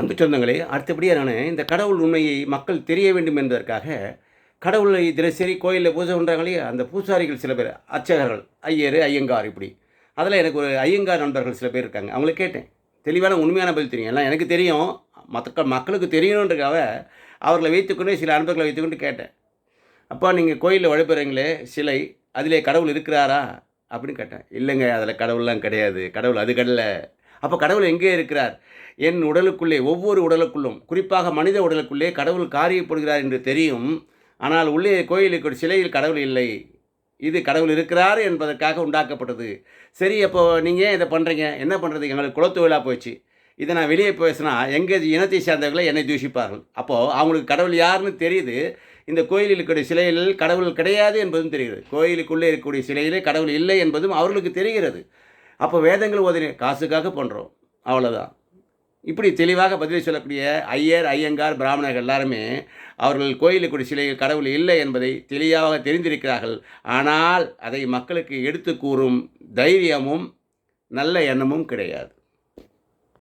அன்பு சொந்தங்களே அடுத்தபடியாக நான் இந்த கடவுள் உண்மையை மக்கள் தெரிய வேண்டும் என்பதற்காக கடவுளை தினசரி கோயிலில் பூஜை பண்ணுறாங்க இல்லையா அந்த பூசாரிகள் சில பேர் அர்ச்சகர்கள் ஐயர் ஐயங்கார் இப்படி. அதில் எனக்கு ஒரு ஐயங்கார் நண்பர்கள் சில பேர் இருக்காங்க. அவங்கள கேட்டேன். தெளிவான உண்மையான பதில் தெரியும். எல்லாம் எனக்கு தெரியும். மற்ற மக்களுக்கு தெரியணுன்றக்காக அவர்களை வைத்துக்கொண்டு சில அன்பர்களை வைத்துக்கொண்டு கேட்டேன். அப்பா நீங்கள் கோயிலில் வழிபடுறீங்களே சிலை அதிலே கடவுள் இருக்கிறாரா? அப்படின்னு கேட்டேன். இல்லைங்க அதில் கடவுள்லாம் கிடையாது. கடவுள் அது கடலை அப்போ கடவுள் எங்கே இருக்கிறார்? என் உடலுக்குள்ளே ஒவ்வொரு உடலுக்குள்ளும். குறிப்பாக மனித உடலுக்குள்ளே கடவுள் காரியப்படுகிறார் என்று தெரியும். ஆனால் உள்ளே கோயிலுக்கு ஒரு சிலையில் கடவுள் இல்லை. இது கடவுள் இருக்கிறார் என்பதற்காக உண்டாக்கப்பட்டது. சரி அப்போ நீங்கள் ஏன் இதை பண்ணுறீங்க என்ன பண்ணுறது எங்களுக்கு குலத்தொழிலாக போச்சு இதை நான் வெளியே பேசினா எங்கள் இனத்தை சேர்ந்தவர்களை என்னை தூஷிப்பார்கள். அப்போது அவங்களுக்கு கடவுள் யாருன்னு தெரியுது. இந்த கோயிலில் இருக்கக்கூடிய சிலையில் கடவுள் கிடையாது என்பதும் தெரிகிறது. கோயிலுக்குள்ளே இருக்கக்கூடிய சிலையிலே கடவுள் இல்லை என்பதும் அவர்களுக்கு தெரிகிறது. அப்போ வேதங்கள் ஓதின காசுக்காக பண்ணுறோம் அவ்வளோதான் இப்படி தெளிவாக பதில் சொல்லக்கூடிய ஐயர் ஐயங்கார் பிராமணர்கள் எல்லாருமே அவர்கள் கோயிலுக்குடி சிலைகள் கடவுள் இல்லை என்பதை தெளிவாக தெரிந்திருக்கிறார்கள். ஆனால் அதை மக்களுக்கு எடுத்து கூறும் தைரியமும் நல்ல எண்ணமும் கிடையாது.